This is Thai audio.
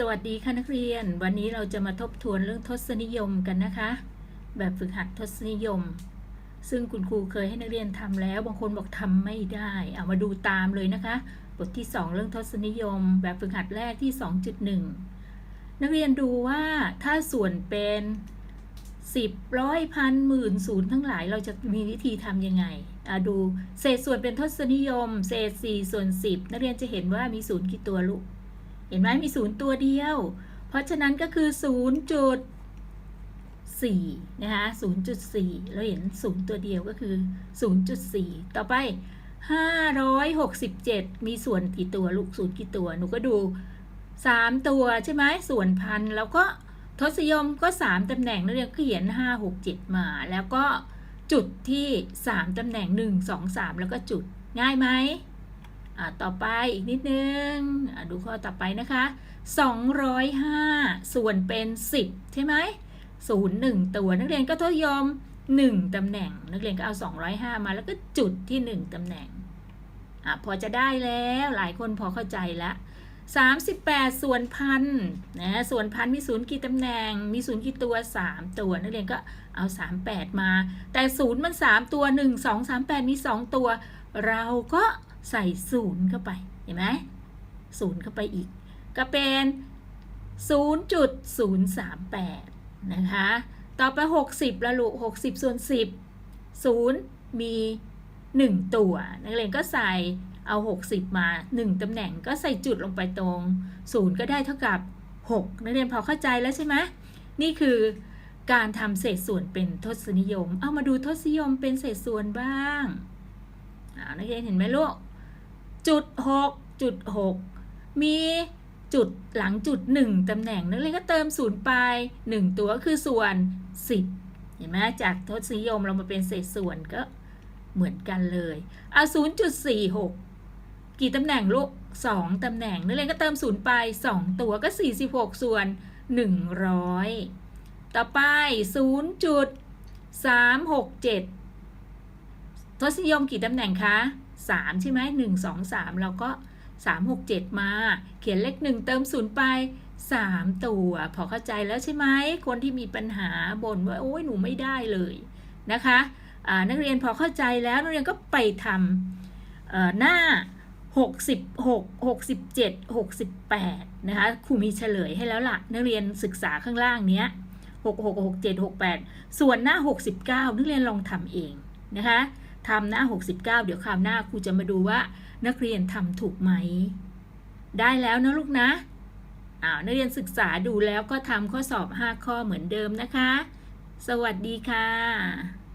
สวัสดีค่ะนักเรียน วันนี้เราจะมาทบทวนเรื่องทศนิยมกันนะคะ แบบฝึกหัดทศนิยม ซึ่งคุณครูเคยให้นักเรียนทำแล้ว บางคนบอกทำไม่ได้ เอามาดูตามเลยนะคะ บทที่ 2 เรื่องทศนิยม แบบฝึกหัดแรกที่ 2.1 นักเรียนดูว่าถ้าส่วนเป็นสิบร้อยพันหมื่นศูนย์ทั้งหลายเราจะมีวิธีทำยังไงอะดูเศษส่วนเป็นทศนิยม เศษ4ส่วน10 นักเรียนจะเห็นว่ามีศูนย์กี่ตัวลูก เห็นไหมมีศูนย์ตัวเดียว เพราะฉะนั้นก็คือ0.4นะคะ0.4เราเห็นศูนย์ตัวเดียวก็คือ0.4ต่อไป567มีส่วนกี่ตัวลูกศูนย์กี่ตัว หนูก็ดู3ตัวใช่ไหมส่วนพันแล้วก็ทศยมก็3ตำแหน่งนักเรียนก็เขียน5 6 7มา แล้วก็จุดที่3ตำแหน่ง1 2 3แล้วก็จุดง่ายไหม ต่อไปอีกนิดนึงดูข้อต่อไปนะคะ 205 ส่วนเป็น 10 ใช่ไหมศูนย์หนึ่งตัวนักเรียนก็ทศนิยม1 ตำแหน่ง นักเรียนก็เอา 205 มาแล้วก็จุดที่ 1 ตำแหน่งอพอจะได้แล้วหลายคนพอเข้าใจละ38 ส่วนพันนะส่วนพันมีศูนย์กี่ตำแหน่ง มีศูนย์กี่ตัว 3 ตัวนักเรียนก็เอา 38 มา แต่ศูนย์มัน 3 ตัว 1 2 3 8 มี 2 ตัว เราก็ ใส่ศูนย์เข้าไป เห็นไหมศูนย์เข้าไปอีก ก็เป็น 0.038 นะคะ ต่อไป 60ละลูก60 ส่วน 10 0 มี 1 ตัว นักเรียนก็ใส่เอา 60 มา 1ตำแหน่งก็ใส่จุดลงไปตรง 0 ก็ได้เท่ากับ 6 นักเรียนพอเข้าใจแล้วใช่ไหมนี่คือการทำเศษส่วนเป็นทศนิยม เอามาดูทศนิยมเป็นเศษส่วนบ้าง นักเรียนเห็นไหมลูก จุดหกจุดหกมีจุดหลังจุดหนึ่งตำแหน่งนักเรียนก็เติมศูนย์ไปหนึ่งตัวก็คือส่วนสิบเห็นไหมจากทศนิยมเรามาเป็นเศษส่วนก็เหมือนกันเลยเอาศูนย์จุดสี่หกกี่ตำแหน่งลูกสองตำแหน่งนักเรียนก็เติมศูนย์ไปสองตัวก็สี่สิบหกส่วนหนึ่งร้อยต่อไปศูนย์จุดสามหกเจ็ดทศนิยมกี่ตำแหน่งคะ 3 ใช่ไหม1 2 3เราก็3 6 7มา เขียนเลข1เติม0ไป3ตัว พอเข้าใจแล้วใช่ไหมคนที่มีปัญหาบ่นว่าโอ้ยหนูไม่ได้เลยนะคะนักเรียนพอเข้าใจแล้วนักเรียนก็ไปทำหน้า 66 67 68 นะคะครูมีเฉลยให้แล้วล่ะ นักเรียนศึกษาข้างล่างเนี้ย66 67 68 ส่วนหน้า 69 นักเรียนลองทำเองนะคะ ทำหน้า 69 เดี๋ยวคราวหน้าครูจะมาดูว่านักเรียนทำถูกไหม ได้แล้วนะลูกนะอ้าวนักเรียนศึกษาดูแล้วก็ทำข้อสอบ 5 ข้อเหมือนเดิมนะคะ สวัสดีค่ะ